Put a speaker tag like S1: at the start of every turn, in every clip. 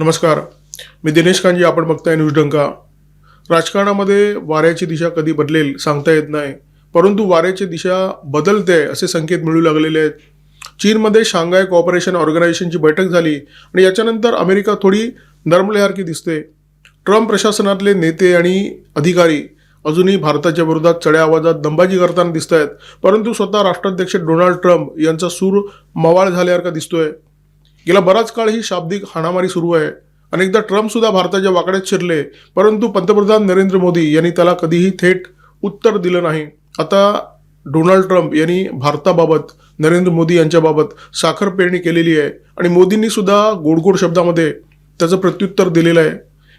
S1: नमस्कार. मी दिनेश कांजी आपण बघताय न्यूज डंका. राजकारणामध्ये वाऱ्याची दिशा कधी बदलेल सांगता येत नाही. परंतु वाऱ्याची दिशा बदलते असे संकेत मिळू लागलेले आहेत. चीनमध्ये शांघाय कॉपरेशन ऑर्गनायझेशनची बैठक झाली आणि याच्यानंतर अमेरिका थोडी नरमल्यासारखी दिसते. ट्रम्प प्रशासनातले नेते आणि अधिकारी अजूनही भारताच्या विरोधात चढ्या आवाजात दंबाजी करताना दिसत आहेत परंतु स्वतः राष्ट्राध्यक्ष डोनाल्ड ट्रम्प यांचा सूर मवाळ झाल्यासारखा दिसतोय. गेला बराच काळ ही शाब्दिक हाणामारी सुरू आहे. अनेकदा ट्रम्प सुद्धा भारताच्या वाकड्यात शिरले परंतु पंतप्रधान नरेंद्र मोदी यांनी त्याला कधीही थेट उत्तर दिलं नाही. आता डोनाल्ड ट्रम्प यांनी भारताबाबत नरेंद्र मोदी यांच्याबाबत साखर पेरणी केलेली आहे आणि मोदींनी सुद्धा गोडगोड शब्दामध्ये त्याचं प्रत्युत्तर दिलेलं आहे.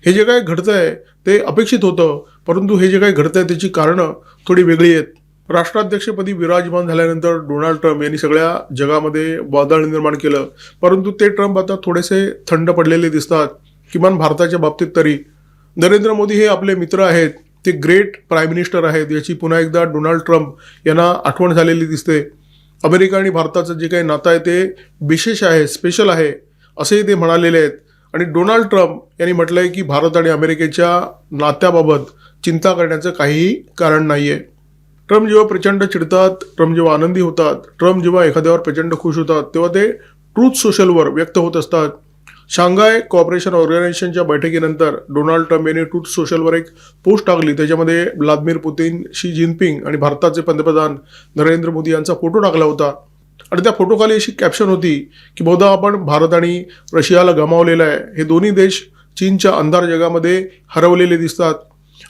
S1: हे जे काय घडतं आहे ते अपेक्षित होतं परंतु हे जे काय घडतं आहे त्याची कारणं थोडी वेगळी आहेत. राष्ट्राध्यक्षपदी विराजमान झाल्यानंतर डोनाल्ड ट्रम्प यांनी सगळ्या जगामध्ये वादळ निर्माण केलं. परंतु ते ट्रम्प आता थोडेसे थंड पडलेले दिसतात. किमान भारताच्या बाबतीत तरी. नरेंद्र मोदी हे आपले मित्र आहेत. ते ग्रेट प्राईम मिनिस्टर आहेत याची पुन्हा एकदा डोनाल्ड ट्रम्प यांना आठवण झालेली दिसते. अमेरिका आणि भारताचं जे काही नातं आहे ते विशेष आहे स्पेशल आहे असेही ते म्हणालेले आहेत. आणि डोनाल्ड ट्रम्प यांनी म्हटलंय की भारत आणि अमेरिकेच्या नात्याबाबत चिंता करण्याचं काहीही कारण नाही आहे ट्रम्प जेव्हा प्रचंड चिडतात ट्रम्प जेव्हा आनंदी होतात ट्रम्प जेव्हा एखाद्यावर प्रचंड खुश होतात तेव्हा ते ट्रूथ सोशलवर व्यक्त होत असतात. शांघाय कॉपरेशन ऑर्गनायझेशनच्या बैठकीनंतर डोनाल्ड ट्रम्प यांनी ट्रूथ सोशलवर एक पोस्ट टाकली. त्याच्यामध्ये व्लादिमीर पुतीन शी जिनपिंग आणि भारताचे पंतप्रधान नरेंद्र मोदी यांचा फोटो टाकला होता. आणि त्या फोटोखाली अशी कॅप्शन होती की बहुधा आपण भारत आणि रशियाला गमावलेलं आहे. हे दोन्ही देश चीनच्या अंधार जगामध्ये हरवलेले दिसतात.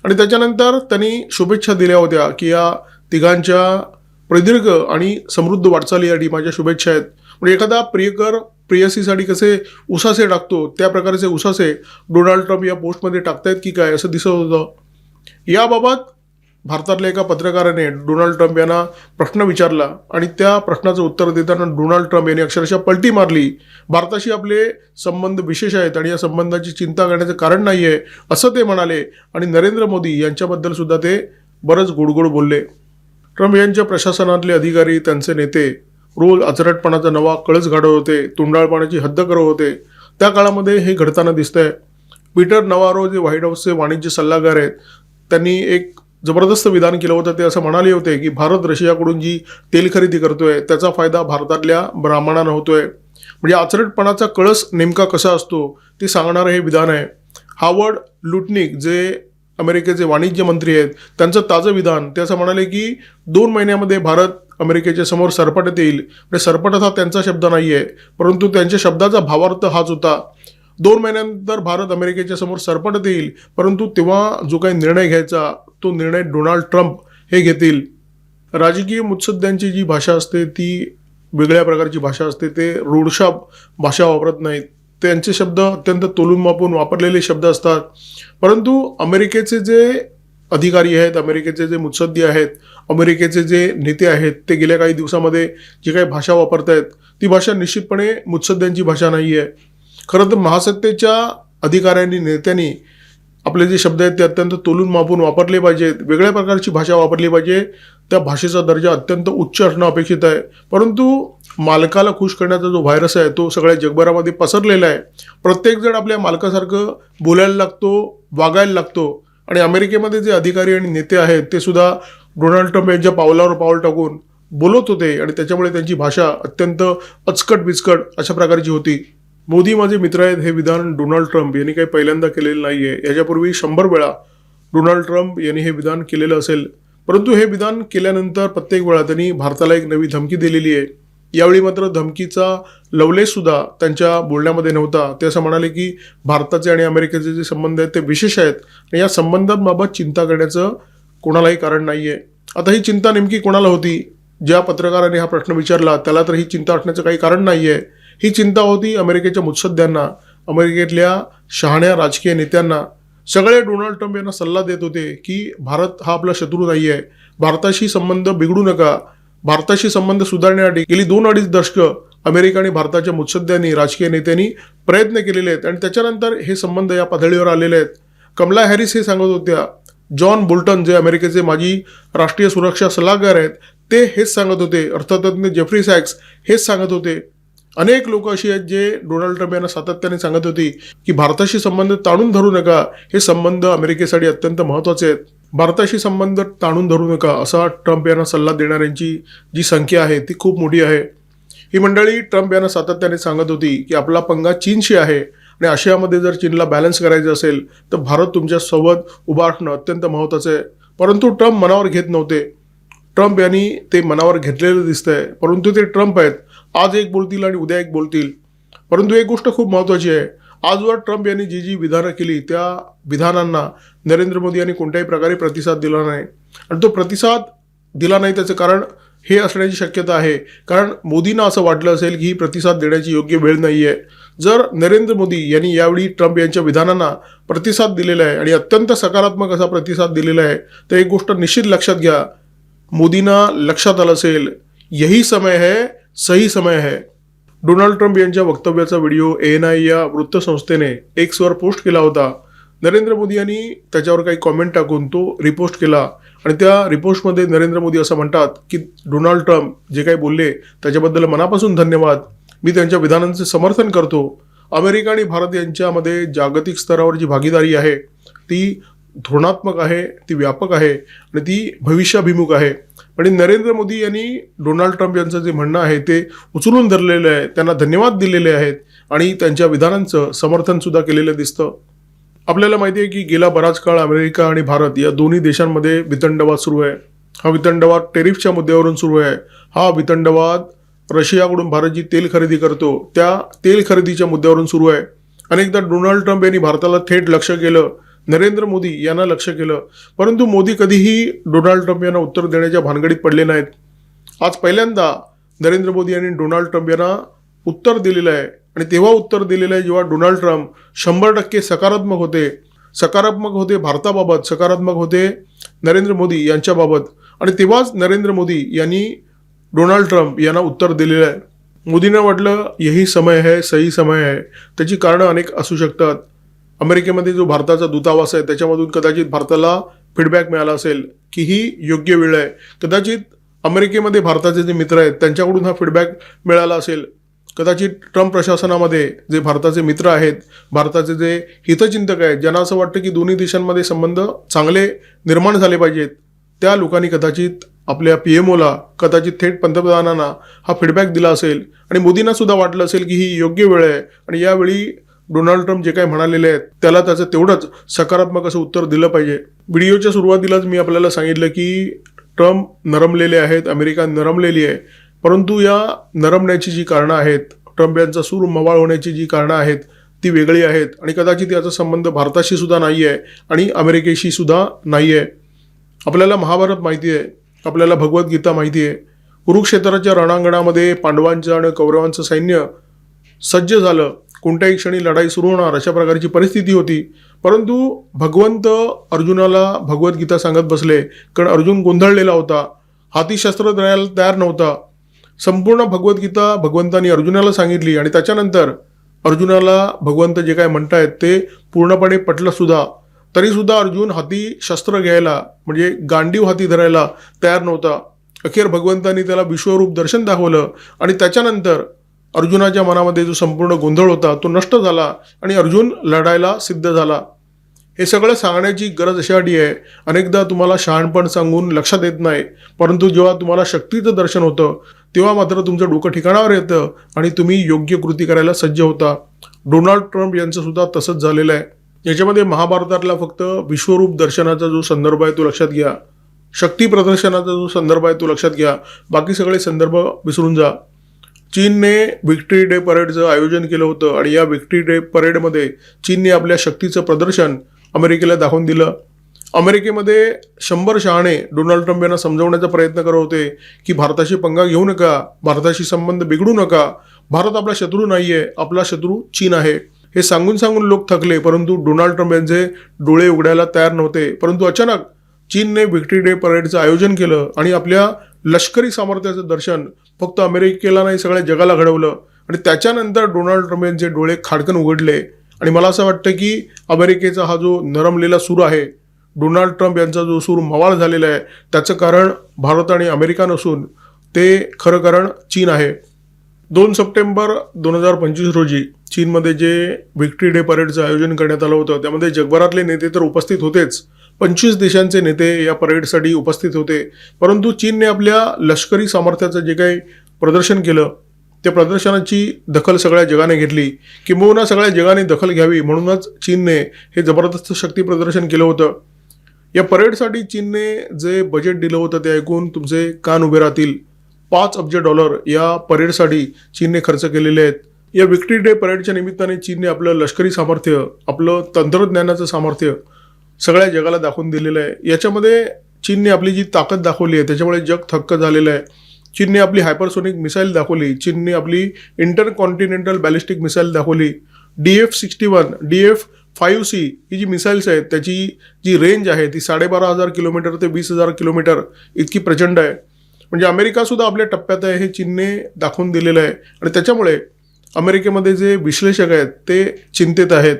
S1: आणि त्याच्यानंतर त्यांनी शुभेच्छा दिल्या होत्या की या तिघांच्या प्रदीर्घ आणि समृद्ध वाटचालीसाठी माझ्या शुभेच्छा आहेत. म्हणजे एखादा प्रियकर प्रेयसीसाठी कसे उसासे टाकतो त्या प्रकारचे उसासे डोनाल्ड ट्रम्प या पोस्टमध्ये टाकतायत की काय असं दिसत होतं. याबाबत भारतातल्या एका पत्रकाराने डोनाल्ड ट्रम्प यांना प्रश्न विचारला आणि त्या प्रश्नाचं उत्तर देताना डोनाल्ड ट्रम्प यांनी अक्षरशः पलटी मारली. भारताशी आपले संबंध विशेष आहेत आणि या संबंधाची चिंता करण्याचं कारण नाही आहे असं ते म्हणाले आणि नरेंद्र मोदी यांच्याबद्दल सुद्धा ते बरंच गोडगोड बोलले. ट्रम्प यांच्या प्रशासनातले अधिकारी त्यांचे नेते रोज अचरटपणाचा नवा कळस घडवत होते तुंडाळपणाची हद्द करत होते. त्या काळामध्ये हे घडताना दिसतंय. पीटर नवारो जे व्हाईट हाऊसचे वाणिज्य सल्लागार आहेत त्यांनी एक जबरदस्त विधान केलं होतं ते असं म्हणाले होते की भारत रशियाकडून जी तेल खरेदी करतोय त्याचा फायदा भारतातल्या ब्राह्मणांना होतोय. म्हणजे आचरटपणाचा कळस नेमका कसा असतो ते सांगणारं हे विधान आहे. हावर्ड लुटनिक जे अमेरिकेचे वाणिज्य मंत्री आहेत त्यांचं ताजं विधान ते असं म्हणाले की दोन महिन्यामध्ये भारत अमेरिकेच्या समोर सरपटत येईल. म्हणजे सरपटत हा त्यांचा शब्द नाही आहे परंतु त्यांच्या शब्दाचा भावार्थ हाच होता. दोन महिन्यानंतर भारत अमेरिकेच्या समोर सरपटत येईल. परंतु तेव्हा जो काही निर्णय घ्यायचा तो निर्णय डोनाल्ड ट्रम्प हे घेतील. राजकीय मुत्सद्यांची जी भाषा असते ती वेगळ्या प्रकारची भाषा असते. ते रोडशा भाषा वापरत नाहीत. त्यांचे शब्द अत्यंत तोलून मापून वापरलेले शब्द असतात. परंतु अमेरिकेचे जे अधिकारी आहेत अमेरिकेचे जे मुत्सद्दी आहेत अमेरिकेचे जे नेते आहेत ते गेल्या काही दिवसामध्ये जी काही भाषा वापरत आहेत ती भाषा निश्चितपणे मुत्सद्यांची भाषा नाही आहे खरं तर महासत्तेच्या अधिकाऱ्यांनी नेत्यांनी आपले जे शब्द आहेत ते अत्यंत तोलून मापून वापरले पाहिजेत वेगळ्या प्रकारची भाषा वापरली पाहिजे. त्या भाषेचा दर्जा अत्यंत उच्च असणं अपेक्षित आहे. परंतु मालकाला खुश करण्याचा जो व्हायरस आहे तो सगळ्या जगभरामध्ये पसरलेला आहे. प्रत्येकजण आपल्या मालकासारखं बोलायला लागतो वागायला लागतो. आणि अमेरिकेमध्ये जे अधिकारी आणि नेते आहेत ते सुद्धा डोनाल्ड ट्रम्प यांच्या पावलावर पाऊल टाकून बोलत होते. आणि त्याच्यामुळे त्यांची भाषा अत्यंत अचकट बिचकट अशा प्रकारची होती. मोदी माझे मित्र आहेत हे विधान डोनाल्ड ट्रम्प यांनी काही पहिल्यांदा केलेलं नाही आहे याच्यापूर्वी शंभर वेळा डोनाल्ड ट्रम्प यांनी हे विधान केलेलं असेल. परंतु हे विधान केल्यानंतर प्रत्येक वेळा त्यांनी भारताला एक नवी धमकी दिलेली आहे. यावेळी मात्र धमकीचा लवलेससुद्धा त्यांच्या बोलण्यामध्ये नव्हता. ते असं म्हणाले की भारताचे आणि अमेरिकेचे जे संबंध आहेत ते विशेष आहेत. आणि या संबंधांबाबत चिंता करण्याचं कोणालाही कारण नाही आहे आता ही चिंता नेमकी कोणाला होती? ज्या पत्रकाराने हा प्रश्न विचारला त्याला तर ही चिंता असण्याचं काही कारण नाही आहे ही चिंता होती अमेरिकेच्या मुत्सद्यांना अमेरिकेतल्या शहाण्या राजकीय नेत्यांना. सगळे डोनाल्ड ट्रम्प यांना सल्ला देत होते की भारत हा आपला शत्रू नाही आहे भारताशी संबंध बिघडू नका. भारताशी संबंध सुधारण्यासाठी गेली दोन अडीच दशकं अमेरिका आणि भारताच्या मुत्सद्यांनी राजकीय नेत्यांनी प्रयत्न केलेले आहेत. आणि त्याच्यानंतर हे संबंध या पातळीवर आलेले आहेत. कमला हॅरिस हे सांगत होत्या जॉन बोल्टन जे अमेरिकेचे माजी राष्ट्रीय सुरक्षा सल्लागार आहेत ते हेच सांगत होते. अर्थतज्ञ जेफ्री सॅक्स हेच सांगत होते. अनेक लोक अशी आहेत जे डोनाल्ड ट्रम्प यांना सातत्याने सांगत होती की भारताशी संबंध ताणून धरू नका हे संबंध अमेरिकेसाठी अत्यंत महत्त्वाचे आहेत. भारताशी संबंध ताणून धरू नका असा ट्रम्प यांना सल्ला देणाऱ्यांची जी संख्या आहे ती खूप मोठी आहे. ही मंडळी ट्रम्प यांना सातत्याने सांगत होती की आपला पंगा चीनशी आहे आणि आशियामध्ये जर चीनला बॅलन्स करायचं असेल तर भारत तुमच्यासोबत उभा असणं अत्यंत महत्त्वाचं आहे. परंतु ट्रम्प मनावर घेत नव्हते. ट्रम्प यांनी ते मनावर घेतलेलं दिसतंय परंतु ते ट्रम्प आहेत. आज एक बोलतील आणि उद्या एक बोलतील. परंतु एक गोष्ट खूप महत्त्वाची आहे. आजवर ट्रम्प यांनी जी जी विधानं केली त्या विधानांना नरेंद्र मोदी यांनी कोणत्याही प्रकारे प्रतिसाद दिला नाही. आणि तो प्रतिसाद दिला नाही त्याचं कारण हे असण्याची शक्यता आहे. कारण मोदींना असं वाटलं असेल की ही प्रतिसाद देण्याची योग्य वेळ नाही आहे जर नरेंद्र मोदी यांनी यावेळी ट्रम्प यांच्या विधानांना प्रतिसाद दिलेला आहे आणि अत्यंत सकारात्मक असा प्रतिसाद दिलेला आहे तर एक गोष्ट निश्चित लक्षात घ्या. मोदींना लक्षात आलं असेल यही समय है सही समय है। डोनाल्ड ट्रम्प यांच्या वक्तव्याचा व्हिडिओ ए एन आय या वृत्तसंस्थेने एक्सवर पोस्ट केला होता. नरेंद्र मोदी यांनी त्याच्यावर काही कॉमेंट टाकून तो रिपोस्ट केला. आणि त्या रिपोस्टमध्ये नरेंद्र मोदी असं म्हणतात की डोनाल्ड ट्रम्प जे काही बोलले त्याच्याबद्दल मनापासून धन्यवाद. मी त्यांच्या विधानांचे समर्थन करतो. अमेरिका आणि भारत यांच्यामध्ये जागतिक स्तरावर जी भागीदारी आहे ती धोरणात्मक आहे ती व्यापक आहे आणि ती भविष्याभिमुख आहे. आणि नरेंद्र मोदी यांनी डोनाल्ड ट्रम्प यांचं जे म्हणणं आहे ते उचलून धरलेलं आहे त्यांना धन्यवाद दिलेले आहेत आणि त्यांच्या विधानांचं समर्थनसुद्धा केलेलं दिसतं. आपल्याला माहिती आहे की गेला बराच काळ अमेरिका आणि भारत या दोन्ही देशांमध्ये वितंडवाद सुरू आहे. हा वितंडवाद टेरिफच्या मुद्द्यावरून सुरू आहे. हा वितंडवाद रशियाकडून भारत जी तेल खरेदी करतो. त्या तेल खरेदीच्या मुद्द्यावरून सुरू आहे. अनेकदा डोनाल्ड ट्रम्प यांनी भारताला थेट लक्ष केलं. नरेंद्र मोदी यांना लक्ष केलं. परंतु मोदी कधीही डोनाल्ड ट्रम्प यांना उत्तर देण्याच्या भानगडीत पडले नाहीत. आज पहिल्यांदा नरेंद्र मोदी यांनी डोनाल्ड ट्रम्प यांना उत्तर दिलेलं आहे. आणि तेव्हा उत्तर दिलेलं आहे जेव्हा डोनाल्ड ट्रम्प शंभर टक्के सकारात्मक होते. सकारात्मक होते भारताबाबत सकारात्मक होते नरेंद्र मोदी यांच्याबाबत. आणि तेव्हाच नरेंद्र मोदी यांनी डोनाल्ड ट्रम्प यांना उत्तर दिलेलं आहे. मोदींना वाटलं यही समय है सही समय है. त्याची कारणं अनेक असू शकतात. अमेरिकेमध्ये जो भारताचा दूतावास आहे त्याच्यामधून कदाचित भारताला फीडबॅक मिळाला असेल की ही योग्य वेळ आहे. कदाचित अमेरिकेमध्ये भारताचे जे मित्र आहेत त्यांच्याकडून हा फीडबॅक मिळाला असेल. कदाचित ट्रम्प प्रशासनामध्ये जे भारताचे मित्र आहेत भारताचे जे हितचिंतक आहेत ज्यांना असं वाटतं की दोन्ही देशांमध्ये संबंध चांगले निर्माण झाले पाहिजेत त्या लोकांनी कदाचित आपल्या पी एम ओला कदाचित थेट पंतप्रधानांना हा फीडबॅक दिला असेल. आणि मोदींना सुद्धा वाटलं असेल की ही योग्य वेळ आहे. आणि यावेळी डोनाल्ड ट्रम्प जे काय म्हणालेले आहेत त्याला त्याचं तेवढंच सकारात्मक असं उत्तर दिलं पाहिजे. व्हिडिओच्या सुरुवातीलाच मी आपल्याला सांगितलं की ट्रम्प नरमलेले आहेत अमेरिका नरमलेली आहे. परंतु या नरमण्याची जी कारणं आहेत ट्रम्प यांचा सूर मवाळ होण्याची जी कारणं आहेत ती वेगळी आहेत. आणि कदाचित याचा संबंध भारताशी सुद्धा नाही आहे आणि अमेरिकेशी सुद्धा नाही आहे आपल्याला महाभारत माहिती आहे आपल्याला भगवद्गीता माहिती आहे कुरुक्षेत्राच्या रणांगणामध्ये पांडवांचं आणि कौरवांचं सैन्य सज्ज झालं. कोणत्याही क्षणी लढाई सुरू होणार अशा प्रकारची परिस्थिती होती. परंतु भगवंत अर्जुनाला भगवद्गीता सांगत बसले. कारण अर्जुन गोंधळलेला होता. हाती शस्त्र द्यायला तयार नव्हता. संपूर्ण भगवद्गीता भगवंतानी अर्जुनाला सांगितली आणि त्याच्यानंतर अर्जुनाला भगवंत जे काय म्हणतायत ते पूर्णपणे पटलं सुद्धा. तरीसुद्धा अर्जुन हाती शस्त्र घ्यायला म्हणजे गांडीव हाती धरायला तयार नव्हता. अखेर भगवंतानी त्याला विश्वरूप दर्शन दाखवलं आणि त्याच्यानंतर अर्जुनाच्या मनामध्ये जो संपूर्ण गोंधळ होता तो नष्ट झाला आणि अर्जुन लढायला सिद्ध झाला. हे सगळं सांगण्याची गरज अशासाठी आहे. अनेकदा तुम्हाला शहाणपण सांगून लक्षात येत नाही परंतु जेव्हा तुम्हाला शक्तीचं दर्शन होतं तेव्हा मात्र तुमचं डोकं ठिकाणावर येतं आणि तुम्ही योग्य कृती करायला सज्ज होता. डोनाल्ड ट्रम्प यांचं सुद्धा तसंच झालेलं आहे. याच्यामध्ये महाभारतातला फक्त विश्वरूप दर्शनाचा जो संदर्भ आहे तो लक्षात घ्या. शक्ती प्रदर्शनाचा जो संदर्भ आहे तो लक्षात घ्या. बाकी सगळे संदर्भ विसरून जा. चीनने विक्ट्री डे परेडचं आयोजन केलं होतं आणि या विक्ट्री डे परेडमध्ये चीनने आपल्या शक्तीचं प्रदर्शन अमेरिकेला दाखवून दिलं. अमेरिकेमध्ये शंभर शहाणे डोनाल्ड ट्रम्प यांना समजवण्याचा प्रयत्न करत होते की भारताशी पंगा घेऊ नका भारताशी संबंध बिघडू नका भारत आपला शत्रू नाही आहे आपला शत्रू चीन आहे. हे सांगून सांगून लोक थकले परंतु डोनाल्ड ट्रम्प यांचे डोळे उघडायला तयार नव्हते. परंतु अचानक चीनने विक्ट्री डे परेडचं आयोजन केलं आणि आपल्या लष्करी सामर्थ्याचं दर्शन फक्त अमेरिकेला नाही सगळ्या जगाला घडवलं. आणि त्याच्यानंतर डोनाल्ड ट्रम्प यांचे डोळे खाडकन उघडले. आणि मला असं वाटतं की अमेरिकेचा हा जो नरमलेला सूर आहे डोनाल्ड ट्रम्प यांचा जो सूर मवाळ झालेला आहे त्याचं कारण भारत आणि अमेरिका नसून ते खरं कारण चीन आहे. दोन सप्टेंबर दोन हजार पंचवीस रोजी चीनमध्ये जे विक्ट्री डे परेडचं आयोजन करण्यात आलं होतं त्यामध्ये जगभरातले नेते तर उपस्थित होतेच. पंचवीस देशांचे नेते या परेडसाठी उपस्थित होते. परंतु चीनने आपल्या लष्करी सामर्थ्याचं जे काही प्रदर्शन केलं त्या प्रदर्शनाची दखल सगळ्या जगाने घेतली. किंबहुना सगळ्या जगाने दखल घ्यावी म्हणूनच चीनने हे जबरदस्त शक्ती प्रदर्शन केलं होतं. या परेडसाठी चीनने जे बजेट दिलं होतं ते ऐकून तुमचे कान उभे राहतील. पाच अब्ज डॉलर या परेडसाठी चीनने खर्च केलेले आहेत. या विक्ट्री डे परेडच्या निमित्ताने चीनने आपलं लष्करी सामर्थ्य आपलं तंत्रज्ञानाचं सामर्थ्य सगळ्या जगाला दाखवून दिलेलं आहे. याच्यामध्ये चीनने आपली जी ताकद दाखवली आहे त्याच्यामुळे जग थक्क झालेलं आहे. चीनने आपली हायपरसोनिक मिसाईल दाखवली चीनने आपली इंटर कॉन्टिनेंटल बॅलिस्टिक मिसाईल दाखवली. D F sixty one D F five C ही जी मिसाईल्स आहेत त्याची जी रेंज आहे ती साडेबारा हजार किलोमीटर ते वीस हजार किलोमीटर इतकी प्रचंड आहे. म्हणजे अमेरिकासुद्धा आपल्या टप्प्यात आहे हे चीनने दाखवून दिलेलं आहे. आणि त्याच्यामुळे अमेरिकेमध्ये जे विश्लेषक आहेत ते चिंतेत आहेत.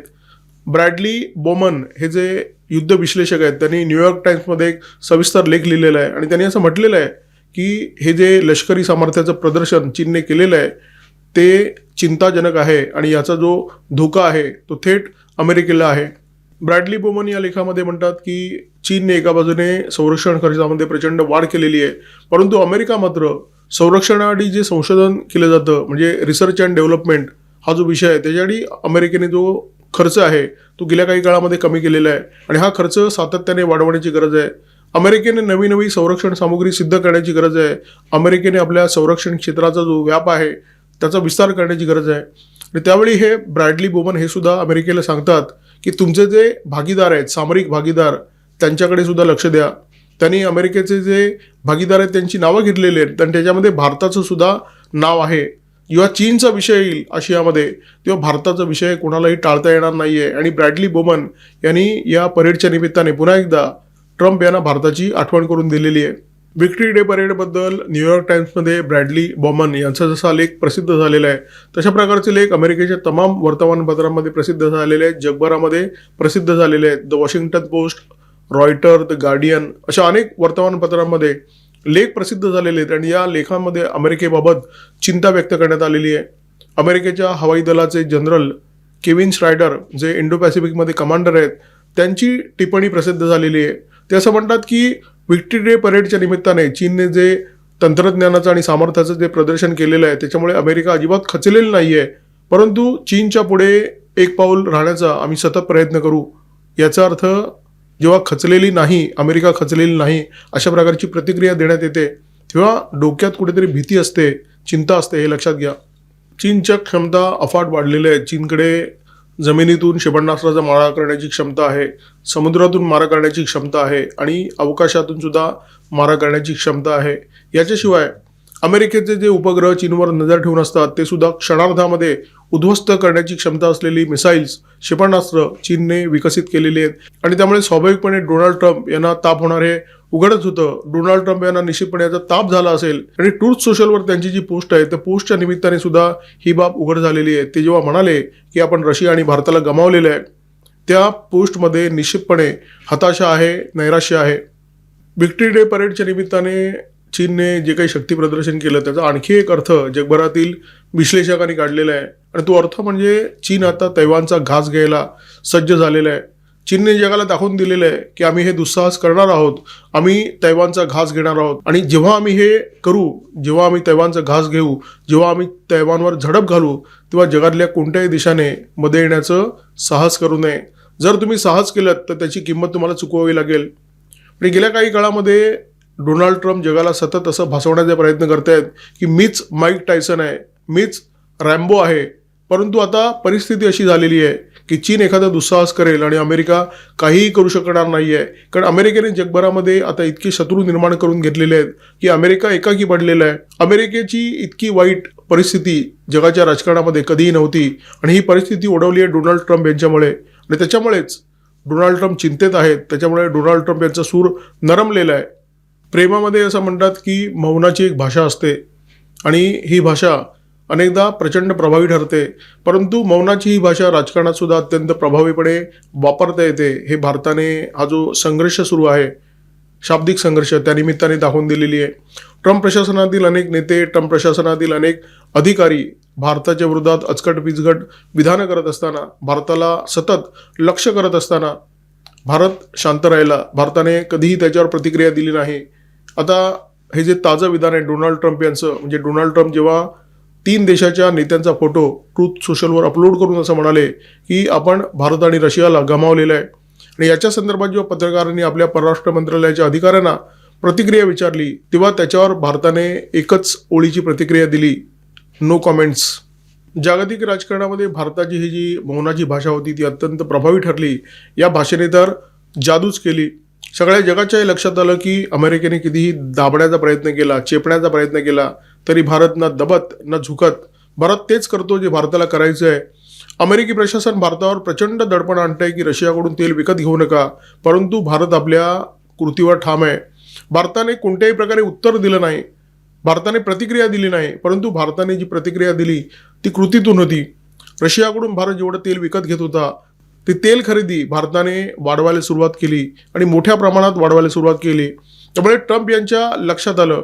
S1: ब्रॅडली बोमन हे जे युद्ध विश्लेषक आहेत त्यांनी न्यूयॉर्क टाइम्समध्ये एक सविस्तर लेख लिहिलेला आहे. आणि त्यांनी असं म्हटलेलं आहे की हे जे लष्करी सामर्थ्याचं प्रदर्शन चीनने केलेलं आहे ते चिंताजनक आहे आणि याचा जो धोका आहे तो थेट अमेरिकेला आहे. ब्रॅडली बोमन या लेखामध्ये म्हणतात की चीनने एका बाजूने संरक्षण खर्चामध्ये प्रचंड वाढ केलेली आहे. परंतु अमेरिका मात्र संरक्षणासाठी जे संशोधन केलं जातं म्हणजे रिसर्च अँड डेव्हलपमेंट हा जो विषय आहे त्याच्यासाठी अमेरिकेने जो खर्च आहे तो गेल्या काही काळामध्ये कमी केलेला आहे. आणि हा खर्च सातत्याने वाढवण्याची गरज आहे. अमेरिकेने नवी नवी संरक्षण सामुग्री सिद्ध करण्याची गरज आहे. अमेरिकेने आपल्या संरक्षण क्षेत्राचा जो व्याप आहे त्याचा विस्तार करण्याची गरज आहे. आणि त्यावेळी हे ब्रॅडली बोमन हे सुद्धा अमेरिकेला सांगतात की तुमचे जे भागीदार आहेत सामरिक भागीदार त्यांच्याकडे सुद्धा लक्ष द्या. त्यांनी अमेरिकेचे जे भागीदार आहेत त्यांची नावं घेतलेली आहेत. आणि त्याच्यामध्ये भारताचं सुद्धा नाव आहे. किंवा चीनचा विषय येईल आशियामध्ये तेव्हा भारताचा विषय कोणालाही टाळता येणार नाही आहे आणि ब्रॅडली बोमन यांनी या परेडच्या निमित्ताने पुन्हा एकदा ट्रम्प यांना भारताची आठवण करून दिलेली आहे. विक्ट्री डे परेडबद्दल न्यूयॉर्क टाइम्समध्ये ब्रॅडली बॉमन यांचा जसा लेख प्रसिद्ध झालेला आहे तशा प्रकारचे लेख अमेरिकेच्या तमाम वर्तमानपत्रांमध्ये प्रसिद्ध झालेले आहेत जगभरामध्ये प्रसिद्ध झालेले आहेत. The Washington Post Reuters the Guardian अशा अनेक वर्तमानपत्रांमध्ये लेख प्रसिद्ध झालेले आहेत. आणि या लेखामध्ये अमेरिकेबाबत चिंता व्यक्त करण्यात आलेली आहे. अमेरिकेच्या हवाई दलाचे जनरल केविन श्रायडर जे इंडो पॅसिफिकमध्ये कमांडर आहेत त्यांची टिप्पणी प्रसिद्ध झालेली आहे. ते असं म्हणतात की विक्ट्री डे परेडच्या निमित्ताने चीनने जे तंत्रज्ञानाचं आणि सामर्थ्याचं जे प्रदर्शन केलेलं आहे त्याच्यामुळे अमेरिका अजिबात खचलेली नाही आहे परंतु चीनच्या पुढे एक पाऊल राहण्याचा आम्ही सतत प्रयत्न करू याचा अर्थ जेव्हा खचलेली नाही अमेरिका खचलेली नाही अशा प्रकारची प्रतिक्रिया देण्यात येते. तेव्हा डोक्यात कुठेतरी भीती असते चिंता असते हे लक्षात घ्या. चीनच्या क्षमता अफाट वाढलेल्या आहेत चीनकडे जमिनीतून क्षेपणास्त्राचा मारा करण्याची क्षमता आहे समुद्रातून मारा करण्याची क्षमता आहे आणि अवकाशातून सुद्धा मारा करण्याची क्षमता आहे. याच्याशिवाय अमेरिकेचे जे उपग्रह चीनवर नजर ठेवून असतात ते सुद्धा क्षणार्धामध्ये उद्ध्वस्त करण्याची क्षमता असलेली मिसाईल्स क्षेपणास्त्र चीनने विकसित केलेली आहेत. आणि त्यामुळे स्वाभाविकपणे डोनाल्ड ट्रम्प यांना ताप होणार हे उघडच होतं. डोनाल्ड ट्रम्प यांना निश्चितपणे याचा ताप झाला असेल. आणि ट्रूथ सोशलवर त्यांची जी पोस्ट आहे त्या पोस्टच्या निमित्ताने सुद्धा ही बाब उघड झालेली आहे. ते जेव्हा म्हणाले की आपण रशिया आणि भारताला गमावलेलं आहे त्या पोस्टमध्ये निश्चितपणे हताशा आहे नैराश्य आहे. विक्ट्री डे परेडच्या निमित्ताने चीनने जे काही शक्ती प्रदर्शन केलं त्याचा आणखी एक अर्थ जगभरातील विश्लेषकांनी काढलेला आहे. आणि तो अर्थ म्हणजे चीन आता तैवानचा घास घ्यायला सज्ज झालेला आहे. चीनने जगाला दाखवून दिलेलं आहे की आम्ही हे दुस्साहस करणार आहोत. आम्ही तैवानचा घास घेणार आहोत. आणि जेव्हा आम्ही हे करू जेव्हा आम्ही तैवानचा घास घेऊ जेव्हा आम्ही तैवानवर झडप घालू तेव्हा जगातल्या कोणत्याही देशाने मध्ये येण्याचं साहस करू नये. जर तुम्ही साहस केलं तर त्याची किंमत तुम्हाला चुकवावी लागेल. आणि गेल्या काही काळामध्ये डोनाल्ड ट्रम्प जगाला सतत असं भासवण्याचा प्रयत्न करतायत की मीच माईक टायसन आहे. मीच रॅम्बो आहे. परंतु आता परिस्थिती अशी झालेली आहे की चीन एखादा दुस्साहस करेल आणि अमेरिका काहीही करू शकणार नाही आहे कारण अमेरिकेने जगभरामध्ये आता इतके शत्रू निर्माण करून घेतलेले आहेत की अमेरिका एकाकी पडलेला आहे. अमेरिकेची इतकी वाईट परिस्थिती जगाच्या राजकारणामध्ये कधीही नव्हती आणि ही परिस्थिती ओढवली आहे डोनाल्ड ट्रम्प यांच्यामुळे. आणि त्याच्यामुळेच डोनाल्ड ट्रम्प चिंतेत आहेत. त्याच्यामुळे डोनाल्ड ट्रम्प यांचा सूर नरमलेला आहे. प्रेमामध्ये असं म्हणतात की मौनाची एक भाषा असते आणि ही भाषा अनेकदा प्रचंड प्रभावी ठरते परंतु मौनाची ही भाषा राजकारणात सुद्धा अत्यंत प्रभावीपणे वापरता येते. हे भारताने हा जो संघर्ष सुरू आहे शाब्दिक संघर्ष त्यानिमित्ताने दाखवून दिलेली आहे. ट्रम्प प्रशासनातील अनेक नेते ट्रम्प प्रशासनातील अनेक अधिकारी भारताच्या विरोधात अचकट पिचगट विधानं करत असताना भारताला सतत लक्ष करत असताना भारत शांत राहिला. भारताने कधीही त्याच्यावर प्रतिक्रिया दिली नाही. आता हे जे ताजं विधान आहे डोनाल्ड ट्रम्प यांचं म्हणजे डोनाल्ड ट्रम्प जेव्हा तीन देशाच्या नेत्यांचा फोटो ट्रूथ सोशलवर अपलोड करून असं म्हणाले की आपण भारत आणि रशियाला गमावलेलं आहे. आणि याच्या संदर्भात जेव्हा पत्रकारांनी आपल्या परराष्ट्र मंत्रालयाच्या अधिकाऱ्यांना प्रतिक्रिया विचारली तेव्हा त्याच्यावर भारताने एकच ओळीची प्रतिक्रिया दिली. नो कॉमेंट्स जागतिक राजकारणामध्ये भारताची ही जी मौनाची भाषा होती ती अत्यंत प्रभावी ठरली. या भाषेने तर जादूच केली. सगळ्या जगाच्याही लक्षात आलं की अमेरिकेने कितीही दाबण्याचा प्रयत्न केला चेपण्याचा प्रयत्न केला तरी भारत न दबत न झुकत. भारत तेच करतो जे भारताला करायचं आहे. अमेरिकी प्रशासन भारतावर प्रचंड दडपण आणतंय की रशियाकडून तेल विकत घेऊ नका. परंतु भारत आपल्या कृतीवर ठाम आहे. भारताने कोणत्याही प्रकारे उत्तर दिलं नाही. भारताने प्रतिक्रिया दिली नाही. परंतु भारताने जी प्रतिक्रिया दिली ती कृतीतून होती. रशियाकडून भारत जेवढं तेल विकत घेत होता ते तेल खरेदी भारताने वाढवायला सुरुवात केली आणि मोठ्या प्रमाणात वाढवायला सुरुवात केली. त्यामुळे ट्रम्प यांच्या लक्षात आलं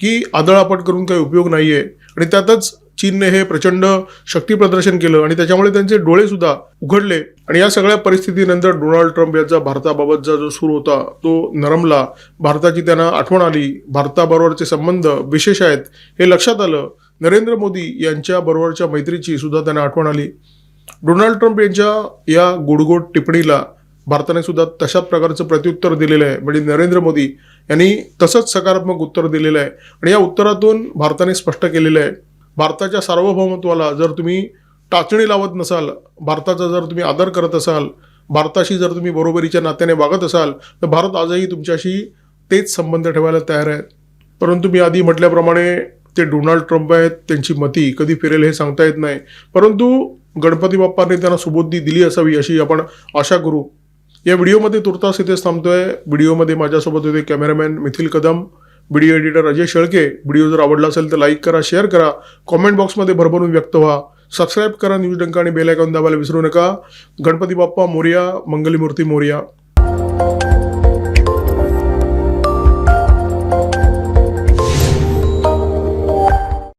S1: की आदळापट करून काही उपयोग नाही आहे आणि त्यातच चीनने हे प्रचंड शक्ती प्रदर्शन केलं आणि त्याच्यामुळे त्यांचे डोळे सुद्धा उघडले. आणि या सगळ्या परिस्थितीनंतर डोनाल्ड ट्रम्प यांचा भारताबाबतचा जो सूर होता तो नरमला. भारताची त्यांना आठवण आली. भारताबरोबरचे संबंध विशेष आहेत. हे लक्षात आलं. नरेंद्र मोदी यांच्या बरोबरच्या मैत्रीची सुद्धा त्यांना आठवण आली. डोनाल्ड ट्रम्प यांच्या या गोडगोड टिप्पणीला भारताने सुद्धा तशाच प्रकारचं प्रत्युत्तर दिलेलं आहे. म्हणजे नरेंद्र मोदी यांनी तसंच सकारात्मक उत्तर दिलेलं आहे. आणि या उत्तरातून भारताने स्पष्ट केलेलं आहे भारताच्या सार्वभौमत्वाला जर तुम्ही टाचणी लावत नसाल भारताचा जर तुम्ही आदर करत असाल भारताशी जर तुम्ही बरोबरीच्या नात्याने वागत असाल तर भारत आजही तुमच्याशी तेच संबंध ठेवायला तयार आहेत परंतु मी आधी म्हटल्याप्रमाणे ते डोनाल्ड ट्रम्प आहेत त्यांची मती कधी फिरेल हे सांगता येत नाही. परंतु गणपती बाप्पाने त्यांना सुबुद्धी दिली असावी अशी आपण आशा करू. या व्हिडिओमध्ये तुर्तास इथेच थांबतोय. व्हिडिओमध्ये माझ्यासोबत होते cameraman Mithil Kadam video editor Ajay Shelke. Video जर आवडला असेल तर लाईक करा शेअर करा. कॉमेंट बॉक्समध्ये भरभरून व्यक्त व्हा. सबस्क्राईब करा न्यूज डंका आणि बेल आयकॉन दाबायला विसरू नका. गणपती बाप्पा मोर्या मंगलीमूर्ती मोर्या.